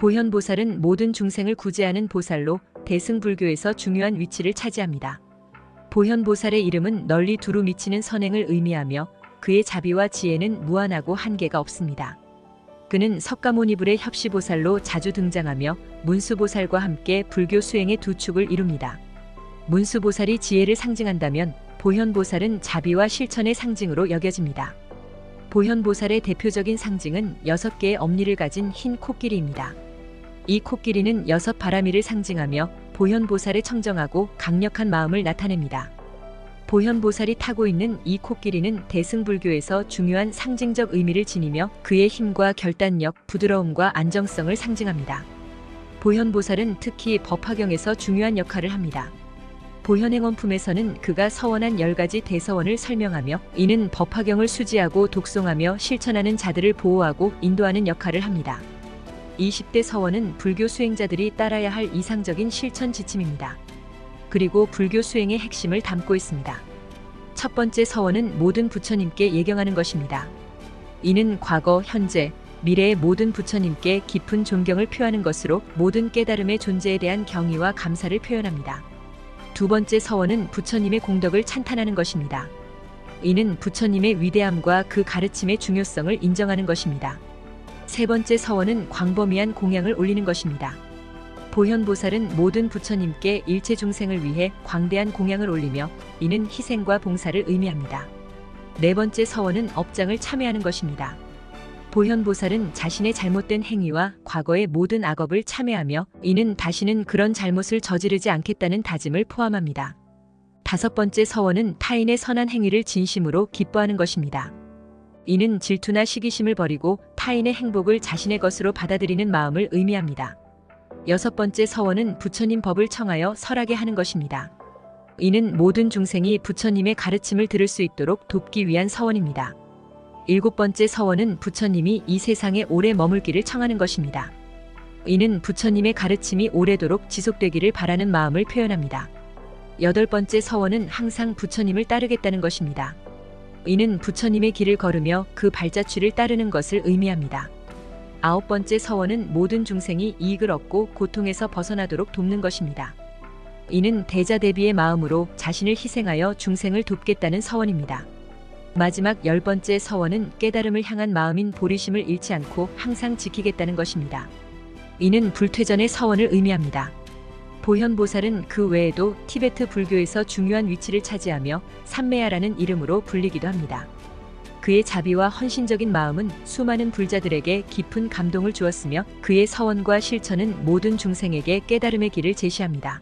보현보살은 모든 중생을 구제하는 보살로 대승불교에서 중요한 위치를 차지합니다. 보현보살의 이름은 널리 두루 미치는 선행을 의미하며 그의 자비와 지혜는 무한하고 한계가 없습니다. 그는 석가모니불의 협시보살로 자주 등장하며 문수보살과 함께 불교 수행의 두 축을 이룹니다. 문수보살이 지혜를 상징한다면 보현보살은 자비와 실천의 상징으로 여겨집니다. 보현보살의 대표적인 상징은 여섯 개의 엄니를 가진 흰 코끼리입니다. 이 코끼리는 여섯 바라미를 상징하며 보현보살의 청정하고 강력한 마음을 나타냅니다. 보현보살이 타고 있는 이 코끼리는 대승불교에서 중요한 상징적 의미를 지니며 그의 힘과 결단력, 부드러움과 안정성을 상징합니다. 보현보살은 특히 법화경에서 중요한 역할을 합니다. 보현행원품에서는 그가 서원한 열 가지 대서원을 설명하며 이는 법화경을 수지하고 독송하며 실천하는 자들을 보호하고 인도하는 역할을 합니다. 20대 서원은 불교 수행자들이 따라야 할 이상적인 실천 지침입니다. 그리고 불교 수행의 핵심을 담고 있습니다. 첫 번째 서원은 모든 부처님께 예경하는 것입니다. 이는 과거, 현재, 미래의 모든 부처님께 깊은 존경을 표하는 것으로 모든 깨달음의 존재에 대한 경의와 감사를 표현합니다. 두 번째 서원은 부처님의 공덕을 찬탄하는 것입니다. 이는 부처님의 위대함과 그 가르침의 중요성을 인정하는 것입니다. 세 번째 서원은 광범위한 공양을 올리는 것입니다. 보현보살은 모든 부처님께 일체 중생을 위해 광대한 공양을 올리며 이는 희생과 봉사를 의미합니다. 네 번째 서원은 업장을 참여하는 것입니다. 보현보살은 자신의 잘못된 행위와 과거의 모든 악업을 참회하며 이는 다시는 그런 잘못을 저지르지 않겠다는 다짐을 포함합니다. 다섯 번째 서원은 타인의 선한 행위를 진심으로 기뻐하는 것입니다. 이는 질투나 시기심을 버리고 타인의 행복을 자신의 것으로 받아들이는 마음을 의미합니다. 여섯 번째 서원은 부처님 법을 청하여 설하게 하는 것입니다. 이는 모든 중생이 부처님의 가르침을 들을 수 있도록 돕기 위한 서원입니다. 일곱 번째 서원은 부처님이 이 세상에 오래 머물기를 청하는 것입니다. 이는 부처님의 가르침이 오래도록 지속되기를 바라는 마음을 표현합니다. 여덟 번째 서원은 항상 부처님을 따르겠다는 것입니다. 이는 부처님의 길을 걸으며 그 발자취를 따르는 것을 의미합니다. 아홉 번째 서원은 모든 중생이 이익을 얻고 고통에서 벗어나도록 돕는 것입니다. 이는 대자 대비의 마음으로 자신을 희생하여 중생을 돕겠다는 서원입니다. 마지막 열 번째 서원은 깨달음을 향한 마음인 보리심을 잃지 않고 항상 지키겠다는 것입니다. 이는 불퇴전의 서원을 의미합니다. 보현보살은 그 외에도 티베트 불교에서 중요한 위치를 차지하며 삼매야라는 이름으로 불리기도 합니다. 그의 자비와 헌신적인 마음은 수많은 불자들에게 깊은 감동을 주었으며 그의 서원과 실천은 모든 중생에게 깨달음의 길을 제시합니다.